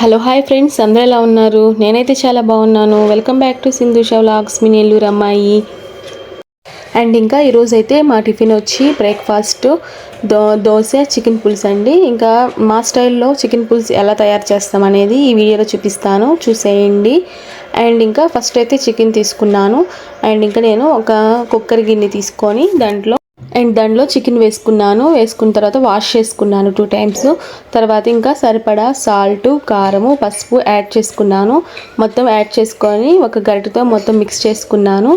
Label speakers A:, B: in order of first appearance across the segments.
A: Hello hi friends అందరూ ఎలా ఉన్నారు? నేనైతే చాలా బాగున్నాను. Welcome back to Sindhu vlogs మీ నెల్లూరు అమ్మాయి. అండ్ ఇంకా ఈరోజు అయితే మా టిఫిన్ వచ్చి బ్రేక్ఫాస్ట్ దో దోశ చికెన్ పులుసు అండి. ఇంకా మా స్టైల్లో చికెన్ పులుసు ఎలా తయారు చేస్తాం అనేది ఈ వీడియోలో చూపిస్తాను. చూసేయండి. అండ్ ఇంకా ఫస్ట్ అయితే చికెన్ తీసుకున్నాను. అండ్ ఇంకా నేను ఒక కుక్కర్ గిన్నె తీసుకొని దాంట్లో అండ్ దాంట్లో చికెన్ వేసుకున్నాను. వేసుకున్న తర్వాత వాష్ చేసుకున్నాను టూ టైమ్స్. తర్వాత ఇంకా సరిపడా సాల్ట్ కారము పసుపు యాడ్ చేసుకున్నాను. మొత్తం యాడ్ చేసుకొని ఒక గరిటతో మొత్తం మిక్స్ చేసుకున్నాను.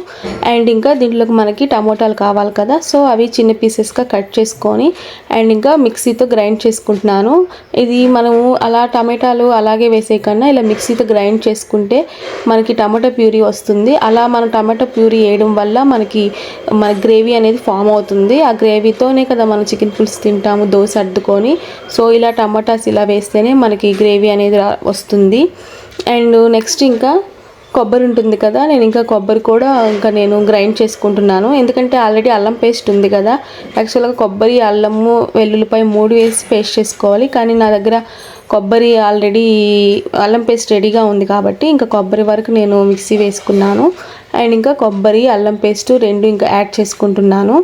A: అండ్ ఇంకా దీంట్లోకి మనకి టమోటాలు కావాలి కదా సో అవి చిన్న పీసెస్గా కట్ చేసుకొని అండ్ ఇంకా మిక్సీతో గ్రైండ్ చేసుకుంటున్నాను. ఇది మనము అలా టమాటాలు అలాగే వేసే కన్నా ఇలా మిక్సీతో గ్రైండ్ చేసుకుంటే మనకి టమాటో ప్యూరీ వస్తుంది. అలా మనం టమాటో ప్యూరీ వేయడం వల్ల మనకి మన గ్రేవీ అనేది ఫామ్ అవుతుంది. ఆ గ్రేవీతోనే కదా మనం చికెన్ పులుసు తింటాము దోశ అడ్డుకొని సో ఇలా టమాటాస్ ఇలా వేస్తేనే మనకి గ్రేవీ అనేది రా- వస్తుంది. అండ్ నెక్స్ట్ ఇంకా కొబ్బరి ఉంటుంది కదా నేను ఇంకా కొబ్బరి కూడా ఇంకా నేను గ్రైండ్ చేసుకుంటున్నాను. ఎందుకంటే ఆల్రెడీ అల్లం పేస్ట్ ఉంది కదా యాక్చువల్గా కొబ్బరి అల్లము వెల్లుల్లిపాయ మూడు వేసి పేస్ట్ చేసుకోవాలి. కానీ నా దగ్గర కొబ్బరి ఆల్రెడీ అల్లం పేస్ట్ రెడీగా ఉంది కాబట్టి ఇంకా కొబ్బరి వరకు నేను మిక్సీ వేసుకున్నాను. అండ్ ఇంకా కొబ్బరి అల్లం పేస్ట్ రెండు ఇంకా యాడ్ చేసుకుంటున్నాను.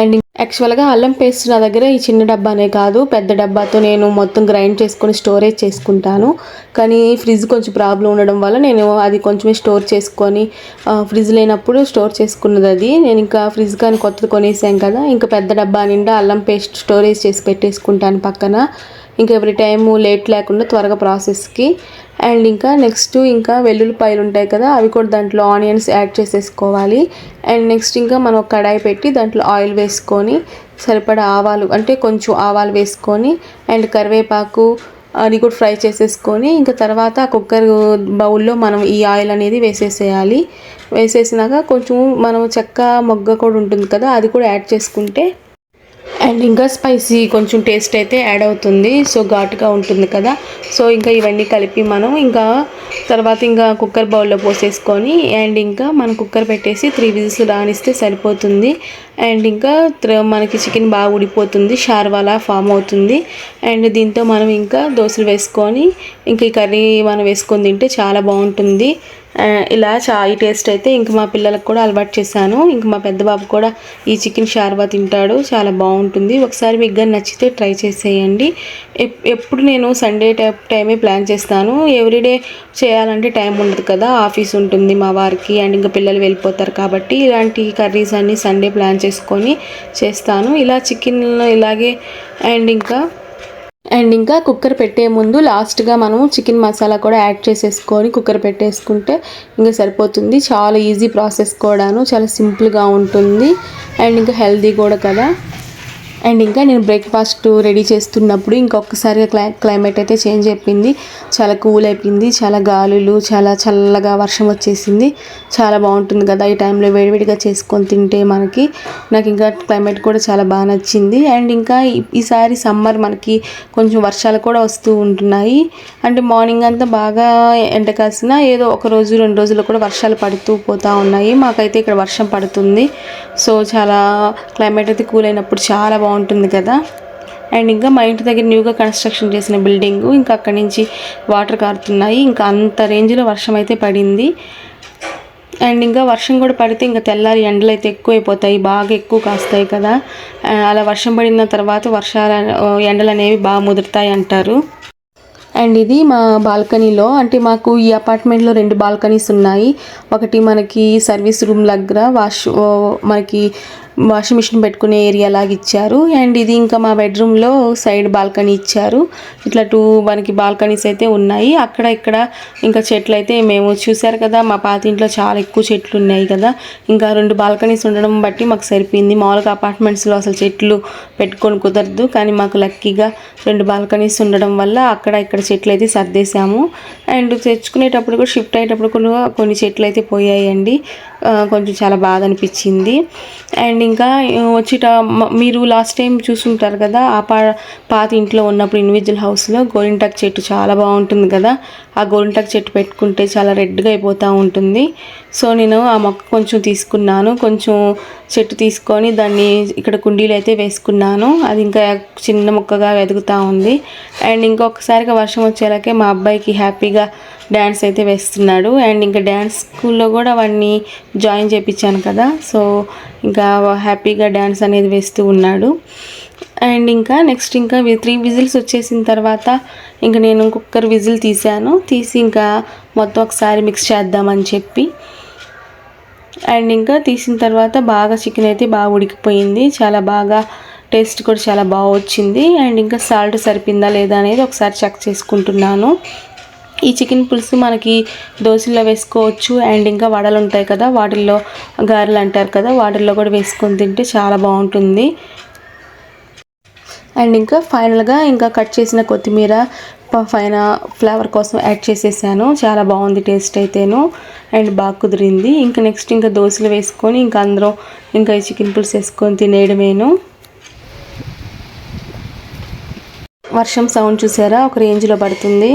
A: అండ్ యాక్చువల్గా అల్లం పేస్ట్ నా దగ్గర ఈ చిన్న డబ్బానే కాదు. పెద్ద డబ్బాతో నేను మొత్తం గ్రైండ్ చేసుకొని స్టోరేజ్ చేసుకుంటాను. కానీ ఫ్రిడ్జ్ కొంచెం ప్రాబ్లం ఉండడం వల్ల నేను అది కొంచెమే స్టోర్ చేసుకొని ఫ్రిడ్జ్ లేనప్పుడు స్టోర్ చేసుకున్నది అది. నేను ఇంకా ఫ్రిడ్జ్ కానీ కొత్తది కొనేసాం కదా. ఇంకా పెద్ద డబ్బా నిండా అల్లం పేస్ట్ స్టోరేజ్ చేసి పెట్టేసుకుంటాను పక్కన. ఇంకా ఎవ్రీ టైము లేట్ లేకుండా త్వరగా ప్రాసెస్కి. అండ్ ఇంకా నెక్స్ట్ ఇంకా వెల్లుల్లిపాయలు ఉంటాయి కదా అవి కూడా దాంట్లో ఆనియన్స్ యాడ్ చేసేసుకోవాలి. అండ్ నెక్స్ట్ ఇంకా మనం ఒక కడాయి పెట్టి దాంట్లో ఆయిల్ వేసుకొని సరిపడా ఆవాలు అంటే కొంచెం ఆవాలు వేసుకొని అండ్ కరివేపాకు అది కూడా ఫ్రై చేసేసుకొని ఇంకా తర్వాత ఆ కుక్కర్ బౌల్లో మనం ఈ ఆయిల్ అనేది వేసేసేయాలి. వేసేసినాక కొంచెం మనం చెక్క మొగ్గ కూడా ఉంటుంది కదా అది కూడా యాడ్ చేసుకుంటే అండ్ ఇంకా స్పైసీ కొంచెం టేస్ట్ అయితే యాడ్ అవుతుంది. సో ఘాటుగా ఉంటుంది కదా. సో ఇంకా ఇవన్నీ కలిపి మనం ఇంకా తర్వాత ఇంకా కుక్కర్ బౌల్లో పోసేసుకొని అండ్ ఇంకా మనం కుక్కర్ పెట్టేసి త్రీ విజిల్స్ రానిస్తే సరిపోతుంది. అండ్ ఇంకా మనకి చికెన్ బాగా ఉడిపోతుంది షార్వాలా ఫామ్ అవుతుంది. అండ్ దీంతో మనం ఇంకా దోశలు వేసుకొని ఇంకా ఈ కర్రీ మనం వేసుకొని తింటే చాలా బాగుంటుంది. ఇలా చా ఈ టేస్ట్ అయితే ఇంక మా పిల్లలకు కూడా అలవాటు చేశాను. ఇంక మా పెద్ద బాబు కూడా ఈ చికెన్ షార్బా తింటాడు. చాలా బాగుంటుంది. ఒకసారి మీకు కానీ నచ్చితే ట్రై చేసేయండి. ఎప్- ఎప్పుడు నేను సండే టైప్ టైమే ప్లాన్ చేస్తాను. ఎవ్రీడే చేయాలంటే టైం ఉండదు కదా. ఆఫీస్ ఉంటుంది మా వారికి అండ్ ఇంకా పిల్లలు వెళ్ళిపోతారు కాబట్టి ఇలాంటి కర్రీస్ అన్నీ సండే ప్లాన్ చేసుకొని చేస్తాను. ఇలా చికెన్ ఇలాగే అండ్ ఇంకా అండ్ ఇంకా కుక్కర్ పెట్టే ముందు లాస్ట్గా మనం చికెన్ మసాలా కూడా యాడ్ చేసేసుకొని కుక్కర్ పెట్టేసుకుంటే ఇంకా సరిపోతుంది. చాలా ఈజీ ప్రాసెస్ కూడాను చాలా సింపుల్గా ఉంటుంది. అండ్ ఇంకా హెల్దీ కూడా కదా. అండ్ ఇంకా నేను బ్రేక్ఫాస్ట్ రెడీ చేస్తున్నప్పుడు ఇంకొకసారిగా క్లై క్లైమేట్ అయితే చేంజ్ అయిపోయింది. చాలా కూల్ అయిపోయింది. చాలా గాలులు చాలా చల్లగా వర్షం వచ్చేసింది. చాలా బాగుంటుంది కదా ఈ టైంలో వేడివేడిగా చేసుకొని తింటే మనకి. నాకు ఇంకా క్లైమేట్ కూడా చాలా బాగా నచ్చింది. అండ్ ఇంకా ఈసారి సమ్మర్ మనకి కొంచెం వర్షాలు కూడా వస్తూ ఉంటున్నాయి. అంటే మార్నింగ్ అంతా బాగా ఎండ కాసిన ఏదో ఒక రోజు రెండు రోజులు కూడా వర్షాలు పడుతూ పోతూ ఉన్నాయి. మాకైతే ఇక్కడ వర్షం పడుతుంది. సో చాలా క్లైమేట్ అయితే కూల్ అయినప్పుడు చాలా బాగుంటుంది. కదా. అండ్ ఇంకా మా ఇంటి దగ్గర న్యూగా కన్స్ట్రక్షన్ చేసిన బిల్డింగ్ ఇంకా అక్కడి నుంచి వాటర్ కారుతున్నాయి. ఇంకా అంత రేంజ్లో వర్షం అయితే పడింది. అండ్ ఇంకా వర్షం కూడా పడితే ఇంకా తెల్లారి ఎండలు అయితే ఎక్కువైపోతాయి. బాగా ఎక్కువ కాస్తాయి కదా. అలా వర్షం పడిన తర్వాత వర్షాల ఎండలు అనేవి బాగా ముదురుతాయి అంటారు. అండ్ ఇది మా బాల్కనీలో అంటే మాకు ఈ అపార్ట్మెంట్లో రెండు బాల్కనీస్ ఉన్నాయి. ఒకటి మనకి సర్వీస్ రూమ్ దగ్గర వాష్ మనకి వాషింగ్ మిషన్ పెట్టుకునే ఏరియా లాగా ఇచ్చారు. అండ్ ఇది ఇంకా మా బెడ్రూమ్లో సైడ్ బాల్కనీ ఇచ్చారు. ఇట్లా టూ మనకి బాల్కనీస్ అయితే ఉన్నాయి. అక్కడ ఇక్కడ ఇంకా చెట్లు అయితే మేము చూసారు కదా. మా పాత ఇంట్లో చాలా ఎక్కువ చెట్లు ఉన్నాయి కదా. ఇంకా రెండు బాల్కనీస్ ఉండడం బట్టి మాకు సరిపోయింది. మామూలుగా అపార్ట్మెంట్స్లో అసలు చెట్లు పెట్టుకొని కుదరదు. కానీ మాకు లక్కీగా రెండు బాల్కనీస్ ఉండడం వల్ల అక్కడ ఇక్కడ చెట్లు అయితే సర్దేశాము. అండ్ తెచ్చుకునేటప్పుడు కూడా షిఫ్ట్ అయ్యేటప్పుడు కూడా కొన్ని చెట్లు అయితే పోయాయండి. కొంచెం చాలా బాధ అనిపించింది. అండ్ ఇంకా వచ్చిట మీరు లాస్ట్ టైం చూసుంటారు కదా ఆ పా పాత ఇంట్లో ఉన్నప్పుడు ఇండివిజువల్ హౌస్లో గోరింటాకు చెట్టు చాలా బాగుంటుంది కదా. ఆ గోరింటాకు చెట్టు పెట్టుకుంటే చాలా రెడ్గా అయిపోతూ ఉంటుంది. సో నేను ఆ మొక్క కొంచెం తీసుకున్నాను. కొంచెం చెట్టు తీసుకొని దాన్ని ఇక్కడ కుండీలు అయితే వేసుకున్నాను. అది ఇంకా చిన్న మొక్కగా ఎదుగుతూ ఉంది. అండ్ ఇంకొకసారిగా వర్షం వచ్చేలాకే మా అబ్బాయికి హ్యాపీగా డ్యాన్స్ అయితే వేస్తున్నాడు. అండ్ ఇంకా డ్యాన్స్ స్కూల్లో కూడా వాడిని జాయిన్ చేయించాను కదా. సో ఇంకా హ్యాపీగా డ్యాన్స్ అనేది వేస్తూ ఉన్నాడు. అండ్ ఇంకా నెక్స్ట్ ఇంకా త్రీ విజిల్స్ వచ్చేసిన తర్వాత ఇంకా నేను కుక్కర్ విజిల్ తీసాను తీసి ఇంకా మొత్తం ఒకసారి మిక్స్ చేద్దామని చెప్పి అండ్ ఇంకా తీసిన తర్వాత బాగా చికెన్ అయితే బాగా ఉడికిపోయింది. చాలా బాగా టేస్ట్ కూడా చాలా బాగా వచ్చింది. అండ్ ఇంకా సాల్ట్ సరిపోయిందా లేదా అనేది ఒకసారి చెక్ చేసుకుంటున్నాను. ఈ చికెన్ పులుసు మనకి దోశల్లో వేసుకోవచ్చు. అండ్ ఇంకా వడలు ఉంటాయి కదా వాటిల్లో గారెలు అంటారు కదా వాటిల్లో కూడా వేసుకొని తింటే చాలా బాగుంటుంది. అండ్ ఇంకా ఫైనల్గా ఇంకా కట్ చేసిన కొత్తిమీర పైన ఫ్లేవర్ కోసం యాడ్ చేసేసాను. చాలా బాగుంది టేస్ట్ అయితేను. అండ్ బాగా కుదిరింది. ఇంకా నెక్స్ట్ ఇంకా దోశలు వేసుకొని ఇంకా అందరూ ఇంకా ఈ చికెన్ పులుసు వేసుకొని తినేయడమేను. వర్షం సౌండ్ చూసారా? ఒక రేంజ్లో పడుతుంది.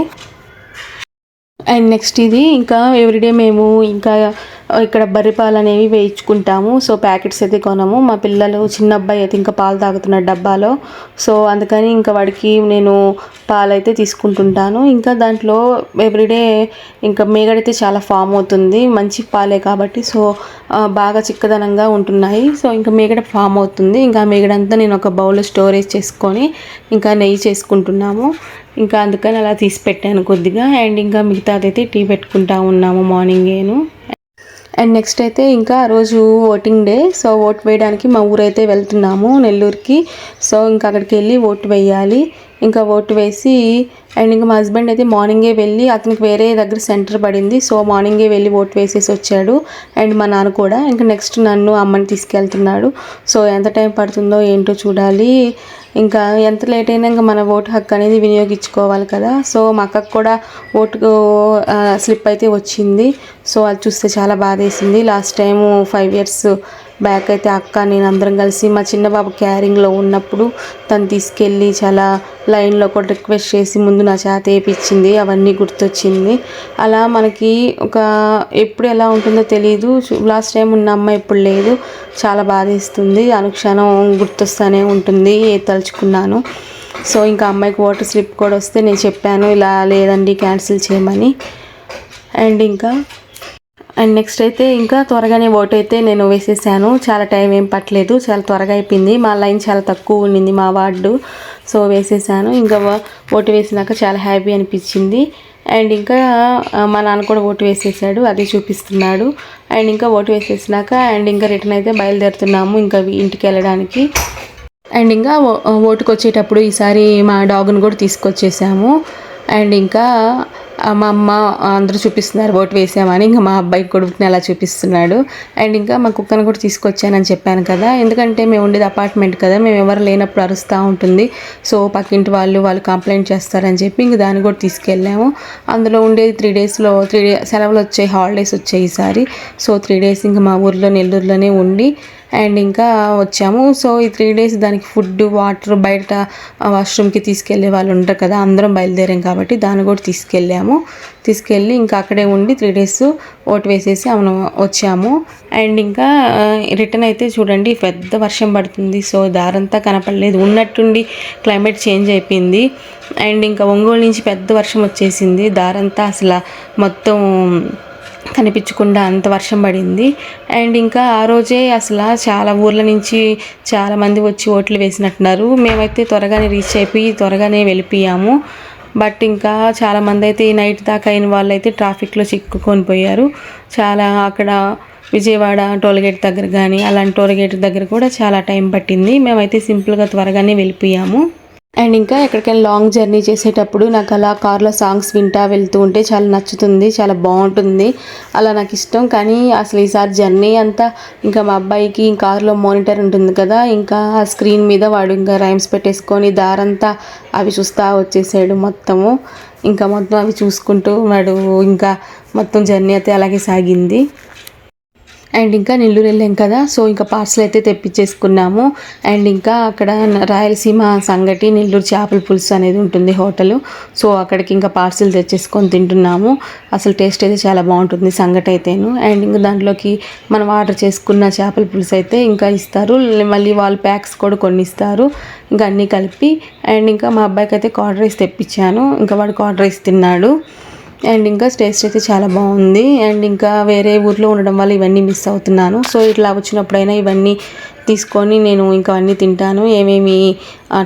A: అండ్ నెక్స్ట్ ఇది ఇంకా ఎవ్రీడే మేము ఇంకా ఇక్కడ బర్రె పాలు అనేవి వేయించుకుంటాము. సో ప్యాకెట్స్ అయితే కొనము. మా పిల్లలు చిన్న అబ్బాయి అయితే ఇంకా పాలు తాగుతున్నాడు డబ్బాలో. సో అందుకని ఇంకా వాడికి నేను పాలు అయితే తీసుకుంటుంటాను. ఇంకా దాంట్లో ఎవ్రీడే ఇంకా మేగడైతే చాలా ఫామ్ అవుతుంది. మంచి పాలే కాబట్టి సో బాగా చిక్కదనంగా ఉంటున్నాయి. సో ఇంకా మేగడ ఫామ్ అవుతుంది. ఇంకా మేగడంతా నేను ఒక బౌల్లో స్టోరేజ్ చేసుకొని ఇంకా నెయ్యి చేసుకుంటున్నాము. ఇంకా అందుకని అలా తీసి పెట్టాను కొద్దిగా. అండ్ ఇంకా మిగతాదైతే టీ పెట్టుకుంటా ఉన్నాము మార్నింగేను అండ్ నెక్స్ట్ అయితే ఇంకా ఆ రోజు ఓటింగ్ డే సో ఓట్ వేయడానికి మా ఊరైతే వెళ్తున్నాము నెల్లూరుకి. సో ఇంకా అక్కడికి వెళ్ళి ఓటు వేయాలి. ఇంకా ఓటు వేసి అండ్ ఇంకా మా హస్బెండ్ అయితే మార్నింగే వెళ్ళి అతనికి వేరే దగ్గర సెంటర్ పడింది. సో మార్నింగే వెళ్ళి ఓటు వేసేసి వచ్చాడు. అండ్ మా నాన్న కూడా. ఇంకా నెక్స్ట్ నన్ను అమ్మని తీసుకెళ్తున్నాడు. సో ఎంత టైం పడుతుందో ఏంటో చూడాలి. ఇంకా ఎంత లేట్ అయినా ఇంకా మన ఓటు హక్కు అనేది వినియోగించుకోవాలి కదా. సో మా అక్కకు కూడా ఓటు స్లిప్ అయితే వచ్చింది. సో అది చూస్తే చాలా బాధేసింది. Last time five years back అయితే అక్క నేను అందరం కలిసి మా చిన్న బాబు క్యారింగ్లో ఉన్నప్పుడు తను తీసుకెళ్ళి చాలా లైన్లో కూడా రిక్వెస్ట్ చేసి ముందు నా చేత వేయించింది అవన్నీ గుర్తొచ్చింది. అలా మనకి ఒక ఎప్పుడు ఎలా ఉంటుందో తెలియదు లాస్ట్ టైం ఉన్న అమ్మ ఇప్పుడు లేదు. చాలా బాధేస్తుంది. అనుక్షణం గుర్తొస్తూనే ఉంటుంది. తలుచుకున్నాను. సో ఇంకా అమ్మాయికి వాటర్ స్లిప్ కూడా వస్తే నేను చెప్పాను ఇలా లేదండి క్యాన్సిల్ చేయమని. అండ్ ఇంకా అండ్ నెక్స్ట్ అయితే ఇంకా త్వరగానే ఓటు అయితే నేను వేసేసాను. చాలా టైం ఏం పట్టలేదు. చాలా త్వరగా అయిపోయింది. మా లైన్ చాలా తక్కువ ఉండింది మా వార్డు. సో వేసేసాను. ఇంకా ఓటు వేసినాక చాలా హ్యాపీ అనిపించింది. అండ్ ఇంకా మా నాన్న కూడా ఓటు వేసేసాడు. అదే చూపిస్తున్నాడు. అండ్ ఇంకా ఓటు వేసేసినాక అండ్ ఇంకా రిటర్న్ అయితే బయలుదేరుతున్నాము ఇంకా ఇంటికి వెళ్ళడానికి. అండ్ ఇంకా ఓటుకు వచ్చేటప్పుడు ఈసారి మా డాగ్ను కూడా తీసుకొచ్చేసాము. అండ్ ఇంకా మా అమ్మ అందరూ చూపిస్తున్నారు ఓటు వేసామని. ఇంకా మా అబ్బాయి కొడుకుని అలా చూపిస్తున్నాడు. అండ్ ఇంకా మా కుక్కను కూడా తీసుకొచ్చానని చెప్పాను కదా. ఎందుకంటే మేము ఉండేది అపార్ట్మెంట్ కదా మేము ఎవరు లేనప్పుడు అరుస్తూ ఉంటుంది. సో పక్కింటి వాళ్ళు వాళ్ళు కంప్లైంట్ చేస్తారని చెప్పి ఇంక దాన్ని కూడా తీసుకెళ్ళాము. అందులో ఉండేది త్రీ డేస్లో త్రీ డే సెలవులు వచ్చాయి హాలిడేస్ వచ్చాయి ఈసారి. సో త్రీ డేస్ ఇంకా మా ఊర్లో నెల్లూరులోనే ఉండి అండ్ ఇంకా వచ్చాము. సో ఈ త్రీ డేస్ దానికి ఫుడ్ వాటర్ బయట వాష్రూమ్కి తీసుకెళ్ళే వాళ్ళు ఉంటారు కదా అందరం బయలుదేరాం కాబట్టి దాన్ని కూడా తీసుకెళ్ళాము. తీసుకెళ్ళి ఇంకా అక్కడే ఉండి త్రీ డేస్ ఓటు వేసేసి అవును వచ్చాము. అండ్ ఇంకా రిటర్న్ అయితే చూడండి పెద్ద వర్షం పడుతుంది. సో దారంతా కనపడలేదు. ఉన్నట్టుండి క్లైమేట్ చేంజ్ అయిపోయింది. అండ్ ఇంకా ఒంగోలు నుంచి పెద్ద వర్షం వచ్చేసింది. దారంతా అసలు మొత్తం కనిపించకుండా అంత వర్షం పడింది. అండ్ ఇంకా ఆ రోజే అసలు చాలా ఊర్ల నుంచి చాలామంది వచ్చి ఓట్లు వేసినట్టున్నారు. మేమైతే త్వరగానే రీచ్ అయిపోయి త్వరగానే వెళ్ళిపోయాము. బట్ ఇంకా చాలామంది అయితే ఈ నైట్ దాకా అయిన వాళ్ళు అయితే ట్రాఫిక్లో చిక్కుకొని పోయారు. చాలా అక్కడ విజయవాడ టోల్గేట్ దగ్గర కానీ అలాంటి టోల్గేట్ దగ్గర కూడా చాలా టైం పట్టింది. మేమైతే సింపుల్గా త్వరగానే వెళ్ళిపోయాము. అండ్ ఇంకా ఎక్కడికైనా లాంగ్ జర్నీ చేసేటప్పుడు నాకు అలా కార్లో సాంగ్స్ వింటా వెళ్తూ ఉంటే చాలా నచ్చుతుంది చాలా బాగుంటుంది. అలా నాకు ఇష్టం. కానీ అసలు ఈసారి జర్నీ అంతా ఇంకా మా అబ్బాయికి కార్లో మానిటర్ ఉంటుంది కదా ఇంకా ఆ స్క్రీన్ మీద వాడు ఇంకా రైమ్స్ పెట్టేసుకొని దారంతా అవి చూస్తూ వచ్చేసాడు మొత్తము. ఇంకా మొత్తం అవి చూసుకుంటూ వాడు ఇంకా మొత్తం జర్నీ అయితే అలాగే సాగింది. అండ్ ఇంకా నెల్లూరు వెళ్ళాం కదా సో ఇంకా పార్సల్ అయితే తెప్పించేసుకున్నాము. అండ్ ఇంకా అక్కడ రాయలసీమ సంగటి నెల్లూరు చేపల పులుసు అనేది ఉంటుంది హోటల్. సో అక్కడికి ఇంకా పార్సిల్ తెచ్చేసుకొని తింటున్నాము. అసలు టేస్ట్ అయితే చాలా బాగుంటుంది సంగటి అయితేను. అండ్ ఇంకా దాంట్లోకి మనం ఆర్డర్ చేసుకున్న చేపల పులుసు అయితే ఇంకా ఇస్తారు. మళ్ళీ వాళ్ళు ప్యాక్స్ కూడా కొన్ని ఇస్తారు ఇంకా అన్నీ కలిపి అండ్ ఇంకా మా అబ్బాయికి అయితే కార్డ్ రైస్ తెప్పించాను. ఇంకా వాడు కార్డ్ రైస్ తిన్నాడు. అండ్ ఇంకా టేస్ట్ అయితే చాలా బాగుంది. అండ్ ఇంకా వేరే ఊర్లో ఉండడం వల్ల ఇవన్నీ మిస్ అవుతున్నాను. సో ఇట్లా వచ్చినప్పుడైనా ఇవన్నీ తీసుకొని నేను ఇంకా అన్నీ తింటాను. ఏమేమి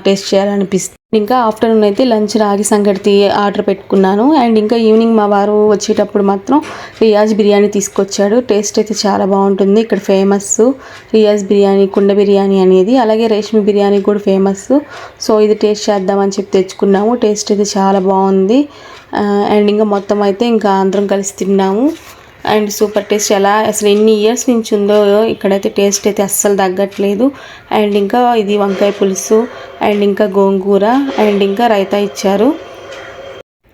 A: టేస్ట్ చేయాలనిపిస్తుంది ఇంకా ఆఫ్టర్నూన్ అయితే లంచ్ రాగి సంగటి ఆర్డర్ పెట్టుకున్నాను. అండ్ ఇంకా ఈవినింగ్ మా వారు వచ్చేటప్పుడు మాత్రం రియాజ్ బిర్యానీ తీసుకొచ్చాడు. టేస్ట్ అయితే చాలా బాగుంటుంది. ఇక్కడ ఫేమస్ రియాజ్ బిర్యానీ కుండ బిర్యానీ అనేది. అలాగే రేష్మి బిర్యానీ కూడా ఫేమస్. సో ఇది టేస్ట్ చేద్దామని చెప్పి తెచ్చుకున్నాము. టేస్ట్ అయితే చాలా బాగుంది. అండ్ ఇంకా మొత్తం అయితే ఇంకా అందరం కలిసి తిన్నాము. అండ్ సూపర్ టేస్ట్ ఎలా అసలు ఎన్ని ఇయర్స్ నుంచి ఉందో ఇక్కడైతే టేస్ట్ అయితే అస్సలు తగ్గట్లేదు. అండ్ ఇంకా ఇది వంకాయ పులుసు అండ్ ఇంకా గోంగూర అండ్ ఇంకా రైతా ఇచ్చారు.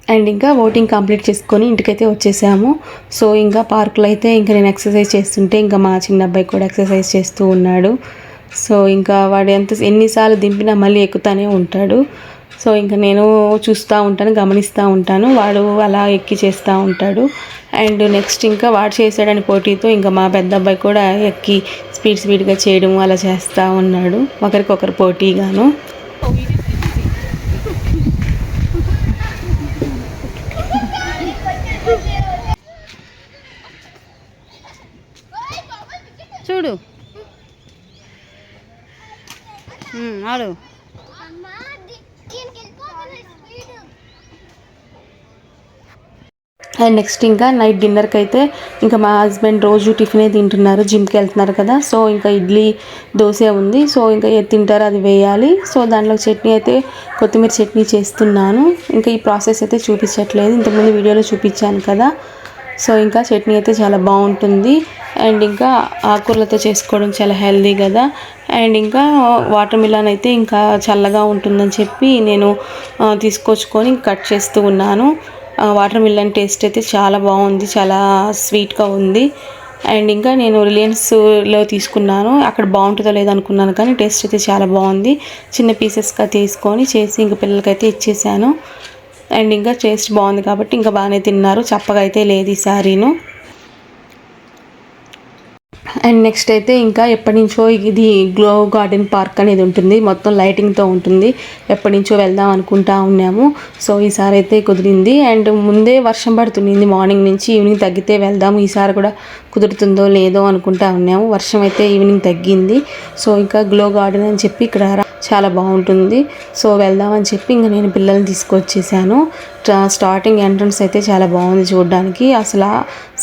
A: అండ్ ఇంకా ఓటింగ్ కంప్లీట్ చేసుకొని ఇంటికైతే వచ్చేసాము. సో ఇంకా పార్కులో అయితే ఇంకా నేను ఎక్సర్సైజ్ చేస్తుంటే ఇంకా మా చిన్న అబ్బాయి కూడా ఎక్సర్సైజ్ చేస్తూ ఉన్నాడు. సో ఇంకా వాడు ఎంత ఎన్నిసార్లు దింపినా మళ్ళీ ఎక్కుతానే ఉంటాడు. సో ఇంకా నేను చూస్తూ ఉంటాను గమనిస్తూ ఉంటాను. వాడు అలా ఎక్కి చేస్తూ ఉంటాడు. అండ్ నెక్స్ట్ ఇంకా వాడు చేశాడని పోటీతో ఇంకా మా పెద్ద అబ్బాయి కూడా ఎక్కి స్పీడ్ స్పీడ్గా చేయడం అలా చేస్తూ ఉన్నాడు. ఒకరికొకరు పోటీగాను.
B: చూడు. ఆడు
C: అమ్మా ది- దీనికి వెళ్ళిపోతుంది స్పీడ్
A: అండ్ నెక్స్ట్ ఇంకా నైట్ డిన్నర్కి అయితే ఇంకా మా హస్బెండ్ రోజు టిఫినే తింటున్నారు జిమ్కి వెళ్తున్నారు కదా. సో ఇంకా ఇడ్లీ దోశ ఉంది. సో ఇంకా ఏది తింటారో అది వేయాలి. సో దాంట్లో చట్నీ అయితే కొత్తిమీర చట్నీ చేస్తున్నాను. ఇంకా ఈ ప్రాసెస్ అయితే చూపించట్లేదు. ఇంతకుముందు వీడియోలో చూపించాను కదా. సో ఇంకా చట్నీ అయితే చాలా బాగుంటుంది. అండ్ ఇంకా ఆకుకూరలతో చేసుకోవడం చాలా హెల్దీ కదా. అండ్ ఇంకా వాటర్ మిలన్ అయితే ఇంకా చల్లగా ఉంటుందని చెప్పి నేను తీసుకొచ్చుకొని కట్ చేస్తూ ఉన్నాను. వాటర్ మిలన్ టేస్ట్ అయితే చాలా బాగుంది చాలా స్వీట్గా ఉంది. అండ్ ఇంకా నేను రిలయన్స్లో తీసుకున్నాను. అక్కడ బాగుంటుందో లేదో అనుకున్నాను కానీ టేస్ట్ అయితే చాలా బాగుంది. చిన్న పీసెస్గా తీసుకొని చేసి ఇంకా పిల్లలకైతే ఇచ్చేసాను. అండ్ ఇంకా టేస్ట్ బాగుంది కాబట్టి ఇంకా బాగానే తిన్నారు. చప్పగా అయితే లేదు ఈ శారీను. అండ్ నెక్స్ట్ అయితే ఇంకా ఎప్పటి నుంచో ఇది గ్లో గార్డెన్ పార్క్ అనేది ఉంటుంది. మొత్తం లైటింగ్తో ఉంటుంది. ఎప్పటి నుంచో వెళ్దాం అనుకుంటా ఉన్నాము. సో ఈసారి అయితే కుదిరింది. అండ్ ముందే వర్షం పడుతుంది మార్నింగ్ నుంచి ఈవినింగ్ తగ్గితే వెళ్దాము. ఈసారి కూడా కుదురుతుందో లేదో అనుకుంటా ఉన్నాము. వర్షం అయితే ఈవినింగ్ తగ్గింది. సో ఇంకా గ్లో గార్డెన్ అని చెప్పి ఇక్కడ రా- చాలా బాగుంటుంది. సో వెళ్దామని చెప్పి ఇంకా నేను పిల్లల్ని తీసుకొచ్చేసాను. స్టార్టింగ్ ఎంట్రన్స్ అయితే చాలా బాగుంది చూడడానికి. అసలు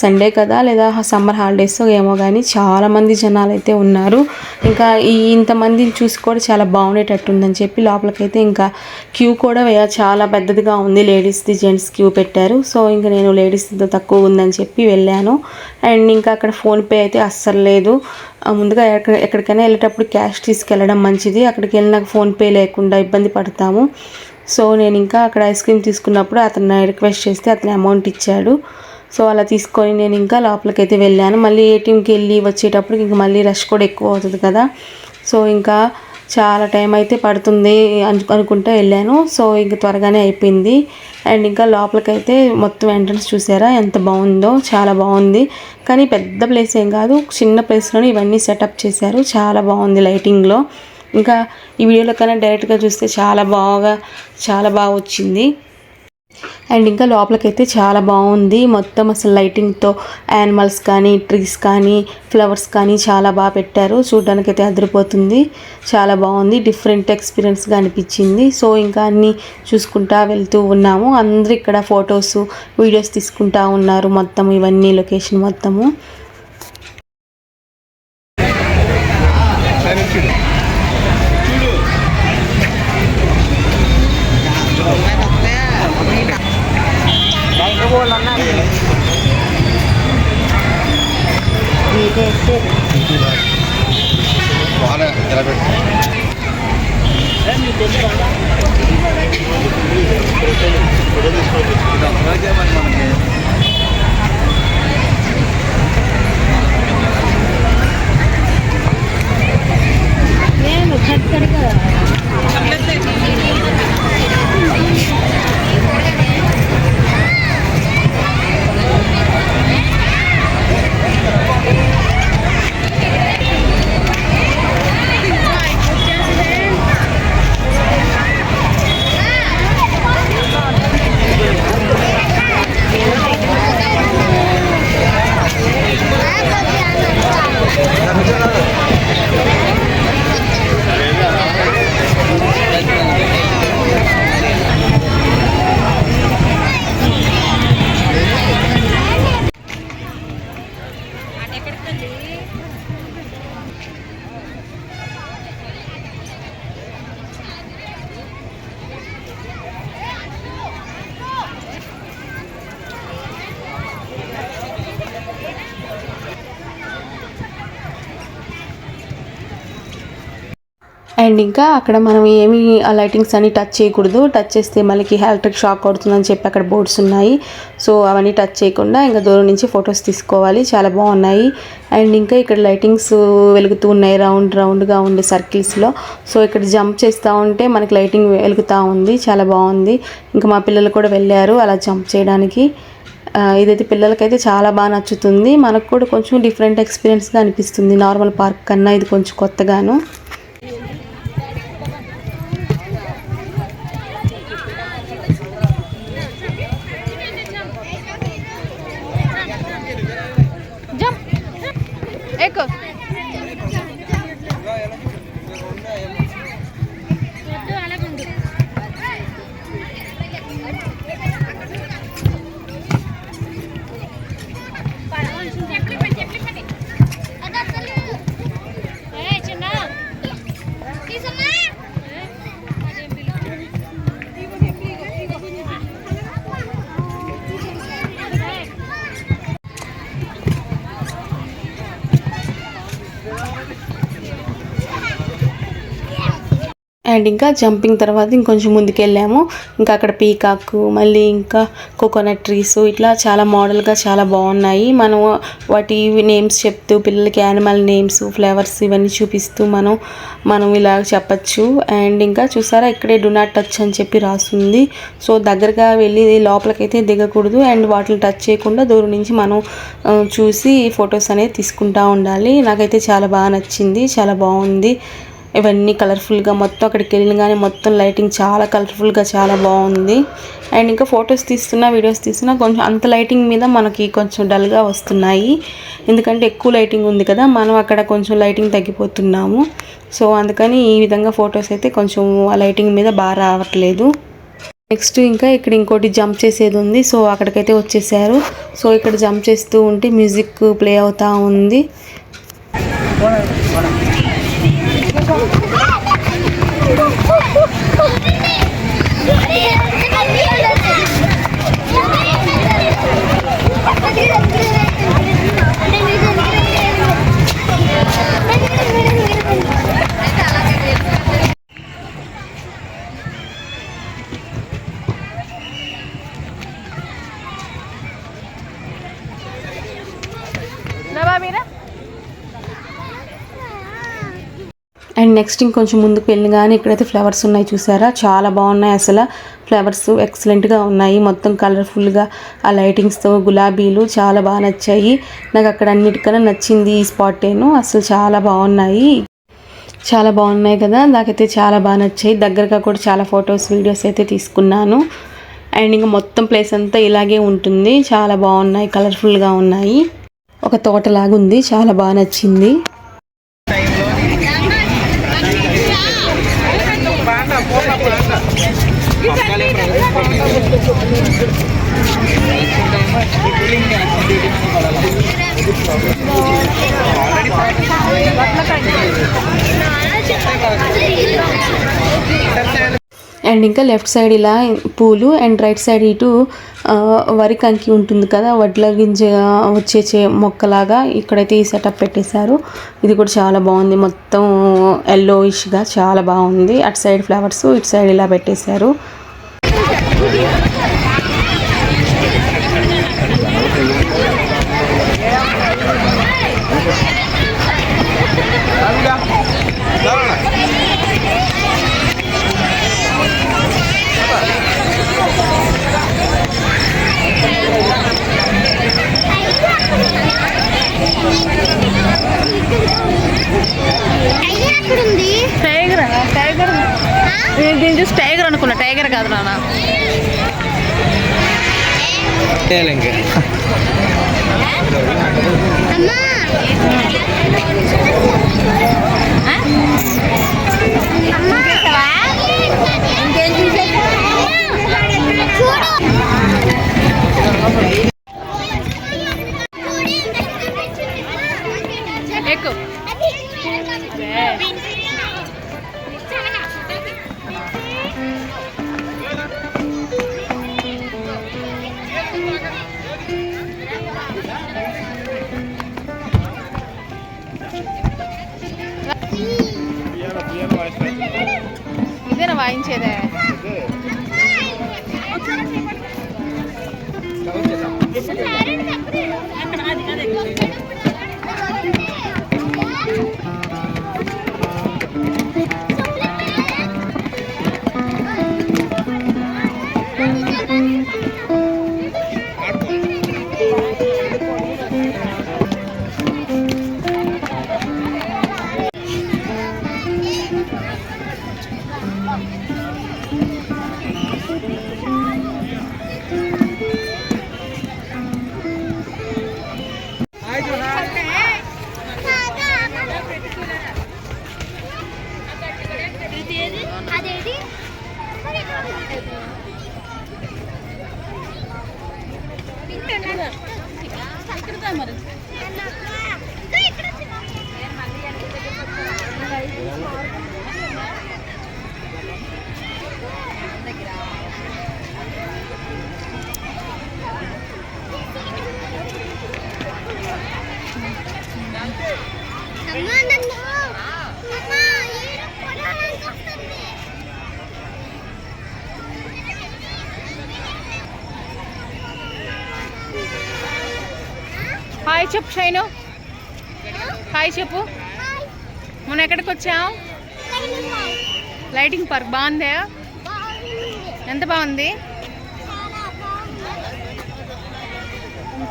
A: సండే కదా లేదా సమ్మర్ హాలిడేస్ ఏమో కానీ చాలామంది జనాలు అయితే ఉన్నారు. ఇంకా ఈ ఇంతమందిని చూసి కూడా చాలా బాగుండేటట్టు ఉందని చెప్పి లోపలికైతే ఇంకా క్యూ కూడా చాలా పెద్దదిగా ఉంది. లేడీస్ది జెంట్స్ క్యూ పెట్టారు. సో ఇంకా నేను లేడీస్ది తక్కువ ఉందని చెప్పి వెళ్ళాను. అండ్ ఇంకా అక్కడ ఫోన్పే అయితే అస్సలు లేదు. ముందుగా ఎక్కడ ఎక్కడికైనా వెళ్ళేటప్పుడు క్యాష్ తీసుకెళ్ళడం మంచిది. అక్కడికి వెళ్ళినాక ఫోన్పే లేకుండా ఇబ్బంది పడతాము. సో నేను ఇంకా అక్కడ ఐస్ క్రీమ్ తీసుకున్నప్పుడు అతను రిక్వెస్ట్ చేస్తే అతను అమౌంట్ ఇచ్చాడు. సో అలా తీసుకొని నేను ఇంకా లోపలికి అయితే వెళ్ళాను. మళ్ళీ ఏటీఎంకి వెళ్ళి వచ్చేటప్పుడు ఇంకా మళ్ళీ రష్ కూడా ఎక్కువ అవుతుంది కదా. సో ఇంకా చాలా టైం అయితే పడుతుంది అనుకుంటూ వెళ్ళాను. సో ఇంక త్వరగానే అయిపోయింది. అండ్ ఇంకా లోపలికైతే మొత్తం ఎంట్రన్స్ చూసారా? ఎంత బాగుందో చాలా బాగుంది. కానీ పెద్ద ప్లేస్ ఏం కాదు చిన్న ప్లేస్లోనే ఇవన్నీ సెటప్ చేశారు. చాలా బాగుంది లైటింగ్లో. ఇంకా ఈ వీడియోలో కన్నా డైరెక్ట్గా చూస్తే చాలా బాగా చాలా బాగా వచ్చింది. అండ్ ఇంకా లోపలికైతే చాలా బాగుంది. మొత్తం అసలు లైటింగ్తో యానిమల్స్ కానీ ట్రీస్ కానీ ఫ్లవర్స్ కానీ చాలా బాగా పెట్టారు. చూడడానికి అయితే అదిరిపోతుంది. చాలా బాగుంది. డిఫరెంట్ ఎక్స్పీరియన్స్గా అనిపించింది. సో ఇంకా అన్నీ చూసుకుంటా వెళ్తూ ఉన్నాము. అందరూ ఇక్కడ ఫొటోస్ వీడియోస్ తీసుకుంటా ఉన్నారు మొత్తం ఇవన్నీ లొకేషన్ మొత్తము. అండ్ ఇంకా అక్కడ మనం ఏమి ఆ లైటింగ్స్ అన్ని టచ్ చేయకూడదు. టచ్ చేస్తే మనకి ఎలక్ట్రిక్ షాక్ అవుతుందని చెప్పి అక్కడ బోర్డ్స్ ఉన్నాయి. సో అవన్నీ టచ్ చేయకుండా ఇంకా దూరం నుంచి ఫొటోస్ తీసుకోవాలి. చాలా బాగున్నాయి. అండ్ ఇంకా ఇక్కడ లైటింగ్స్ వెలుగుతూ ఉన్నాయి. రౌండ్ రౌండ్గా ఉండే సర్కిల్స్లో. సో ఇక్కడ జంప్ చేస్తూ ఉంటే మనకి లైటింగ్ వెలుగుతూ ఉంది. చాలా బాగుంది. ఇంకా మా పిల్లలు కూడా వెళ్ళారు అలా జంప్ చేయడానికి. ఇదైతే పిల్లలకైతే చాలా బాగా నచ్చుతుంది. మనకు కూడా కొంచెం డిఫరెంట్ ఎక్స్పీరియన్స్గా అనిపిస్తుంది. నార్మల్ పార్క్ కన్నా ఇది కొంచెం కొత్తగాను. అండ్ ఇంకా జంపింగ్ తర్వాత ఇంకొంచెం ముందుకెళ్ళాము. ఇంకా అక్కడ పీకాక్ మళ్ళీ ఇంకా కోకోనట్ ట్రీస్ ఇట్లా చాలా మోడల్గా చాలా బాగున్నాయి. మనం వాటి నేమ్స్ చెప్తూ పిల్లలకి యానిమల్ నేమ్స్ ఫ్లేవర్స్ ఇవన్నీ చూపిస్తూ మనం మనం ఇలా చెప్పచ్చు. అండ్ ఇంకా చూసారా ఇక్కడే డు నాట్ టచ్ అని చెప్పి రాస్తుంది సో దగ్గరగా వెళ్ళి లోపలికైతే దిగకూడదు. అండ్ వాటిని టచ్ చేయకుండా దూరం నుంచి మనం చూసి ఫొటోస్ అనేది తీసుకుంటూ ఉండాలి. నాకైతే చాలా బాగా నచ్చింది చాలా బాగుంది. ఇవన్నీ కలర్ఫుల్గా మొత్తం అక్కడికి వెళ్ళినగానే మొత్తం లైటింగ్ చాలా కలర్ఫుల్గా చాలా బాగుంది. అండ్ ఇంకా ఫొటోస్ తీస్తున్నా వీడియోస్ తీస్తున్నా కొంచెం అంత లైటింగ్ మీద మనకి కొంచెం డల్గా వస్తున్నాయి. ఎందుకంటే ఎక్కువ లైటింగ్ ఉంది కదా మనం అక్కడ కొంచెం లైటింగ్ తగ్గిపోతున్నాము. సో అందుకని ఈ విధంగా ఫొటోస్ అయితే కొంచెం ఆ లైటింగ్ మీద బాగా రావట్లేదు. నెక్స్ట్ ఇంకా ఇక్కడ ఇంకోటి జంప్ చేసేది ఉంది. సో అక్కడికైతే వచ్చేసారు. సో ఇక్కడ జంప్ చేస్తూ ఉంటే మ్యూజిక్ ప్లే అవుతూ ఉంది. mira. అండ్ నెక్స్ట్ ఇంకొంచెం ముందుకు కానీ ఇక్కడైతే ఫ్లవర్స్ ఉన్నాయి చూసారా? చాలా బాగున్నాయి అసలు. ఫ్లవర్స్ ఎక్సలెంట్గా ఉన్నాయి. మొత్తం కలర్ఫుల్గా ఆ లైటింగ్స్తో గులాబీలు చాలా బాగా నచ్చాయి. నాకు అక్కడ అన్నిటికన్నా నచ్చింది ఈ స్పాట్ ఏను. అసలు చాలా బాగున్నాయి. చాలా బాగున్నాయి కదా? నాకైతే చాలా బాగా నచ్చాయి. దగ్గరగా కూడా చాలా ఫొటోస్ వీడియోస్ అయితే తీసుకున్నాను. అండ్ ఇంకా మొత్తం ప్లేస్ అంతా ఇలాగే ఉంటుంది. చాలా బాగున్నాయి కలర్ఫుల్గా ఉన్నాయి. ఒక తోటలాగా ఉంది చాలా బాగా నచ్చింది. అండ్ ఇంకా లెఫ్ట్ సైడ్ ఇలా పూలు అండ్ రైట్ సైడ్ ఇటు వరి కంకి ఉంటుంది కదా వడ్ల గింజ వచ్చే చే- మొక్కలాగా ఇక్కడైతే ఈ సెటప్ పెట్టేశారు. ఇది కూడా చాలా బాగుంది. మొత్తం ఎల్లోయిష్గా చాలా బాగుంది. అటు సైడ్ ఫ్లవర్స్ ఇటు సైడ్ ఇలా పెట్టేశారు.
B: టైగర్. టైగర్. నేను దీన్ని చూసి టైగర్ అనుకున్నా. టైగర్ కాదు నాన్న.
C: అమ్మా అమ్మా. ఇంకేం చూసేవా?
B: ఇదేనా వాయించేదే?
C: అదేంటి
B: హాయ్ చెప్పు షైను. హాయ్ చెప్పు. మొన్న ఎక్కడికి వచ్చావు? లైటింగ్ పార్క్ బాగుందా? ఎంత బాగుంది?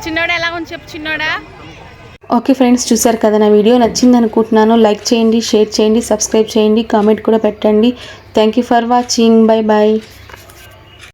B: చిన్నోడా ఎలా ఉంది చెప్పు చిన్నోడా?
A: ఓకే ఫ్రెండ్స్ చూసారు కదా నా వీడియో? నచ్చింది అనుకుంటున్నాను. లైక్ చేయండి షేర్ చేయండి సబ్స్క్రైబ్ చేయండి కామెంట్ కూడా పెట్టండి. Thank you for watching. Bye bye